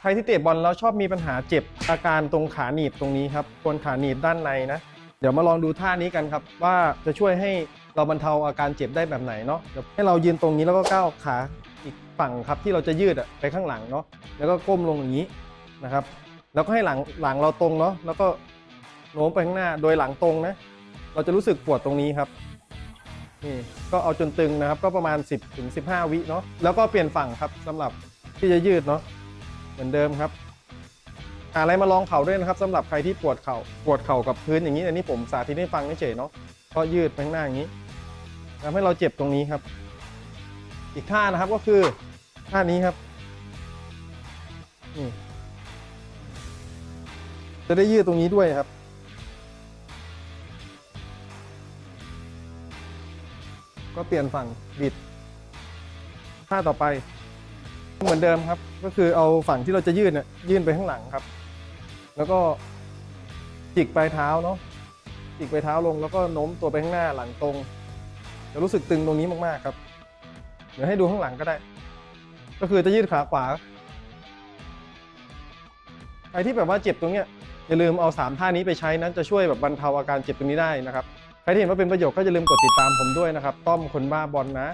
ใครที่เตะบอลแล้วชอบมีปัญหาเจ็บอาการตรงขาหนีบตรงนี้ครับบนขาหนีบด้านในนะ เดี๋ยวมาลองดูท่านี้กันครับ ว่าจะช่วยให้เราบรรเทาอาการเจ็บได้แบบไหนเนาะเดี๋ยวให้เรายืนตรงนี้แล้วก็ก้าวขาอีกฝั่งครับที่เราจะยืดอะไปข้างหลังเนาะแล้วก็ก้มลงอย่างนี้นะครับ แล้วก็ให้หลังหลังเราตรงเนาะแล้วก็โน้มไปข้างหน้าโดยหลังตรงนะ เราจะรู้สึกปวดตรงนี้ครับนี่ก็เอาจนตึงนะครับก็ประมาณ 10ถึง15 วิเนาะแล้วก็เปลี่ยนฝั่งครับสำหรับที่จะยืดเนาะ เหมือนเดิมครับหาอะไรมาลองเข่าด้วยนะครับสำหรับใครที่ปวดเข่าปวดเข่ากับพื้นอย่างนี้อันนี้ผมสาธิตให้ฟังเฉยเนาะก็ยืดไปข้างหน้าอย่างนี้ทำให้เราเจ็บตรงนี้ครับ อีกท่านะครับก็คือท่านี้ครับนี่จะได้ยืดตรงนี้ด้วยครับ ก็เปลี่ยนฝั่งบิดท่าต่อไป เหมือนเดิมครับ ก็คือเอาฝั่งที่เราจะยืดเนี่ยยื่นไปข้างหลังครับ แล้วก็จิกปลายเท้าเนาะจิกปลายเท้าลงแล้วก็โน้มตัวไปข้างหน้าหลังตรง จะรู้สึกตึงตรงนี้มากๆครับ เดี๋ยวให้ดูข้างหลังก็ได้ ก็คือจะยืดขาขวาใครที่แบบว่าเจ็บตรงเนี้ยอย่าลืมเอาสามท่านี้ไปใช้นั้นจะช่วยแบบบรรเทาอาการเจ็บตรงนี้ได้นะครับ ใครที่เห็นว่าเป็นประโยชน์ก็อย่าลืมกดติดตามผมด้วยนะครับ ต้อมคนบ้าบอลนะ